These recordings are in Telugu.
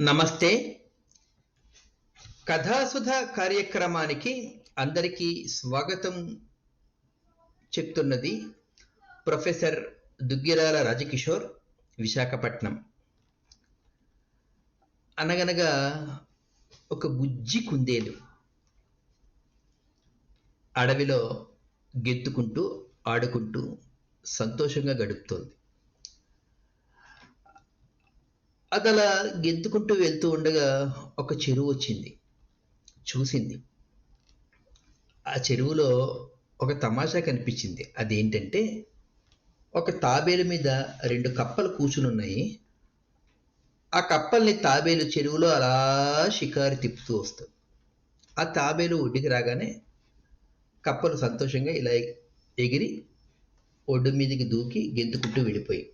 నమస్తే. కథాసుధ కార్యక్రమానికి అందరికీ స్వాగతం చెప్తున్నది ప్రొఫెసర్ దుగ్గిరాల రాజకిషోర్ విశాఖపట్నం. అనగనగా ఒక బుజ్జి కుందేలు అడవిలో గెంతుకుంటూ ఆడుకుంటూ సంతోషంగా గడుపుతోంది. అది గెంతుకుంటూ వెళ్తూ ఉండగా ఒక చెరువు వచ్చింది. చూసింది. ఆ చెరువులో ఒక తమాషా కనిపించింది. అదేంటంటే ఒక తాబేలు మీద రెండు కప్పలు కూర్చుని ఉన్నాయి ఆ కప్పల్ని తాబేలు చెరువులో అలా షికారు తిప్పుతూ వస్తుంది. ఆ తాబేలు ఒడ్డుకి రాగానే కప్పలు సంతోషంగా ఇలా ఎగిరి ఒడ్డు మీదకి దూకి గెంతుకుంటూ వెళ్ళిపోయి.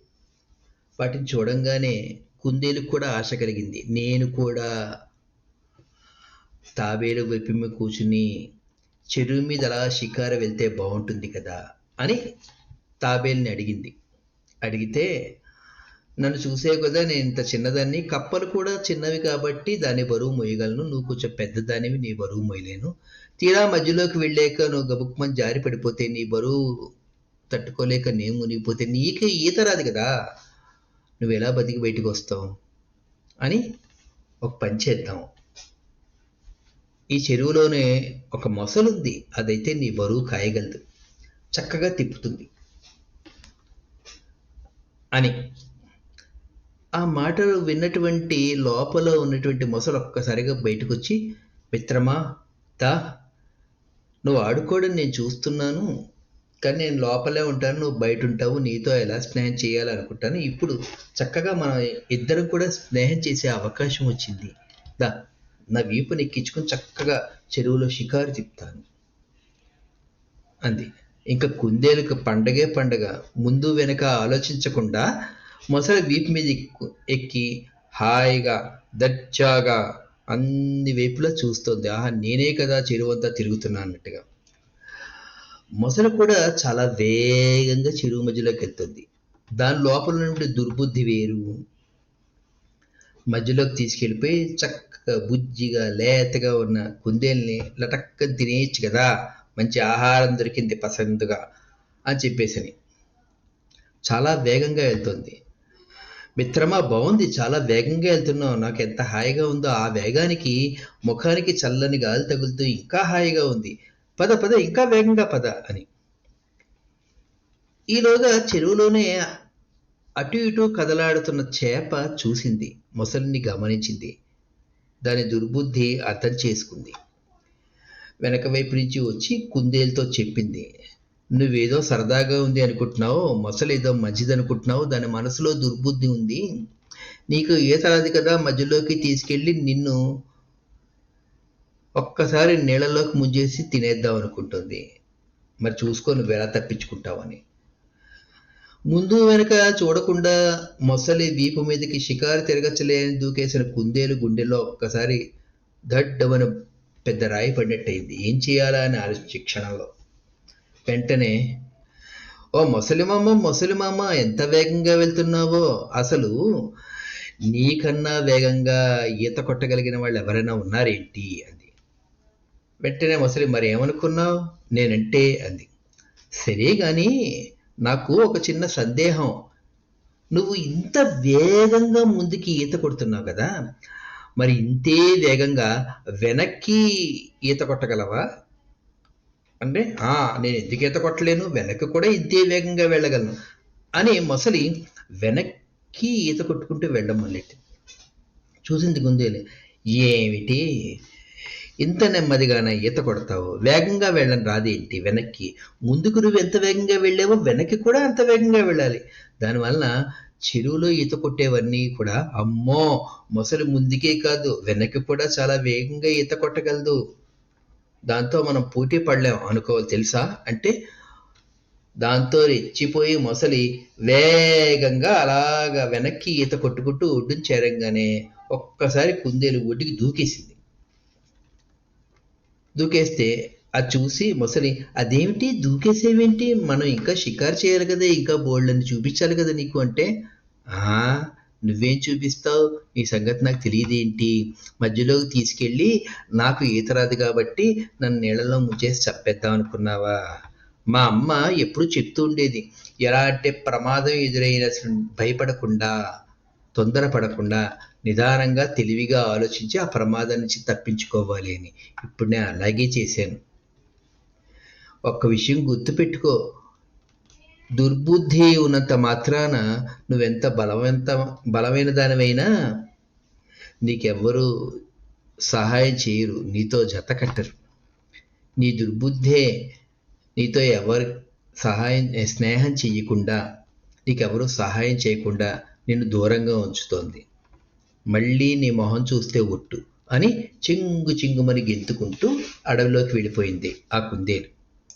వాటిని చూడంగానే కుందేలుకు కూడా ఆశ కలిగింది. నేను కూడా తాబేలు వైపు మీద కూర్చుని చెరువు మీద అలా షికార వెళ్తే బాగుంటుంది కదా అని తాబేలుని అడిగింది. అడిగితే నన్ను చూసే కదా నేను ఇంత చిన్నదాన్ని. కప్పలు కూడా చిన్నవి కాబట్టి దాని బరువు మోయగలను నువ్వు కొంచెం పెద్దదానివి నీ బరువు మోయలేను తీరా మధ్యలోకి వెళ్ళాక నువ్వు గబుక్మని జారి పడిపోతే నీ బరువు తట్టుకోలేక నేను మునిగిపోతే నీకే ఈత రాదు కదా. నువ్వు ఎలా బతికి బయటకు వస్తావు? అని ఒక పని చేద్దాం ఈ చెరువులోనే ఒక మొసలుంది. అదైతే నీ బరువు కాయగలదు. చక్కగా తిప్పుతుంది. అని. ఆ మాటలు విన్నటువంటి లోపల ఉన్నటువంటి మొసలు ఒక్కసారిగా బయటకు వచ్చి మిత్రమా తా నువ్వు ఆడుకోవడం నేను చూస్తున్నాను. కానీ నేను లోపలే ఉంటాను నువ్వు బయట ఉంటావు నీతో ఎలా స్నేహం చేయాలనుకుంటాను. ఇప్పుడు చక్కగా మనం ఇద్దరం కూడా స్నేహం చేసే అవకాశం వచ్చింది. దా నా వీపు నెక్కించుకొని చక్కగా చెరువులో షికారు తిప్పుతాను. అంది. ఇంకా కుందేలుకు పండగే పండగ ముందు వెనక ఆలోచించకుండా మొసలి వీపు మీద ఎక్కు ఎక్కి హాయిగా దచ్చాగా అన్ని వైపులా చూస్తుంది. ఆహా నేనే కదా చెరువంతా తిరుగుతున్నా అన్నట్టుగా. మొసలు కూడా చాలా వేగంగా చెరువు మధ్యలోకి వెళ్తుంది దాని లోపల నుండి దుర్బుద్ధి వేరు. మధ్యలోకి తీసుకెళ్ళిపోయి చక్కగా బుజ్జిగా లేతగా ఉన్న కుందేల్ని లటక్కని తినేయచ్చు కదా. మంచి ఆహారం దొరికింది పసందుగా అని చెప్పేసని. చాలా వేగంగా వెళ్తుంది. మిత్రమా బాగుంది చాలా వేగంగా వెళ్తున్నావు. నాకు ఎంత హాయిగా ఉందో ఆ వేగానికి ముఖానికి చల్లని గాలి తగులుతూ ఇంకా హాయిగా ఉంది. పద పద ఇంకా వేగంగా పద అని. ఈలోగా చెరువులోనే అటు ఇటు కదలాడుతున్న చేప చూసింది మొసలిని గమనించింది. దాని దుర్బుద్ధి అర్థం చేసుకుంది. వెనక వైపు నుంచి వచ్చి కుందేలుతో చెప్పింది నువ్వేదో సరదాగా ఉంది అనుకుంటున్నావు మొసలేదో మంచిది అనుకుంటున్నావు దాని మనసులో దుర్బుద్ధి ఉంది. నీకు ఈత రాదు కదా మధ్యలోకి తీసుకెళ్ళి నిన్ను ఒక్కసారి నీళ్ళలోకి ముంజేసి తినేద్దాం అనుకుంటుంది. మరి చూసుకొని నువ్వు ఎలా ముందు వెనక చూడకుండా మొసలి వీపు మీదకి షికారు తిరగచ్చలేని దూకేసిన కుందేలు గుండెలో ఒక్కసారి దడ్డమని పెద్ద రాయి పడినట్టయింది. ఏం చేయాలా అని ఆలోచించి క్షణంలో. వెంటనే ఓ ముసలిమామ ముసలిమామ ఎంత వేగంగా వెళ్తున్నావో. అసలు నీకన్నా వేగంగా ఈత కొట్టగలిగిన వాళ్ళు ఎవరైనా ఉన్నారేంటి? అంది. వెంటనే ముసలి మరి ఏమనుకున్నావు? నేనంటే అంది. సరే కానీ నాకు ఒక చిన్న సందేహం. నువ్వు ఇంత వేగంగా ముందుకి ఈత కొడుతున్నావు కదా మరి ఇంతే వేగంగా వెనక్కి ఈత కొట్టగలవా? అంటే నేను ఎందుకు ఈత కొట్టలేను? వెనక్కి కూడా ఇంతే వేగంగా వెళ్ళగలను. అని మొసలి వెనక్కి ఈత కొట్టుకుంటూ వెళ్ళడం మొదలెట్టి చూసింది గుందేలు ఏమిటి? ఇంత నెమ్మదిగానే ఈత కొడతావు? వేగంగా వెళ్ళని రాదేంటి వెనక్కి. ముందుకు నువ్వు ఎంత వేగంగా వెళ్ళావో వెనక్కి కూడా అంత వేగంగా వెళ్ళాలి. దానివల్ల చెరువులో ఈత కొట్టేవన్నీ కూడా అమ్మో! మొసలి ముందుకే కాదు వెనక్కి కూడా చాలా వేగంగా ఈత కొట్టగలదు. దాంతో మనం పోటీ పడలేం అనుకోవాలి తెలుసా? అంటే దాంతో రెచ్చిపోయి మొసలి వేగంగా అలాగా వెనక్కి ఈత కొట్టుకుంటూ ఒడ్డుని చేరంగానే ఒక్కసారి కుందేలు ఒడ్డుకి దూకేసింది. దూకేస్తే అది చూసి మొసలి అదేమిటి దూకేసేవేంటి? మనం ఇంకా షికారు చేయాలి కదా ఇంకా బోల్డ్ని చూపించాలి కదా నీకు అంటే ఆ నువ్వేం చూపిస్తావు? నీ సంగతి నాకు తెలియదేంటి? మధ్యలోకి తీసుకెళ్ళి నాకు ఈత రాదు కాబట్టి నన్ను నీళ్ళలో ముంచేసి చంపేద్దాం అనుకున్నావా? మా అమ్మ ఎప్పుడు చెప్తూ ఉండేది ఎలాంటి ప్రమాదం ఎదురైనా భయపడకుండా తొందరపడకుండా నిదానంగా తెలివిగా ఆలోచించి ఆ ప్రమాదం నుంచి తప్పించుకోవాలి అని ఇప్పుడు నేను అలాగే చేశాను. ఒక్క విషయం గుర్తుపెట్టుకో. దుర్బుద్ధి ఉన్నంత మాత్రాన నువ్వెంత బలవంత బలమైన దానివైనా నీకెవ్వరూ సహాయం చేయరు నీతో జత కట్టరు. నీ దుర్బుద్ధే నీతో ఎవరు సహాయం స్నేహం చెయ్యకుండా నీకెవరూ సహాయం చేయకుండా నిన్ను దూరంగా ఉంచుతోంది. మళ్ళీ నీ మొహం చూస్తే ఒట్టు అని చింగు చింగుమని గెంతుకుంటూ అడవిలోకి వెళ్ళిపోయింది ఆ కుందేలు.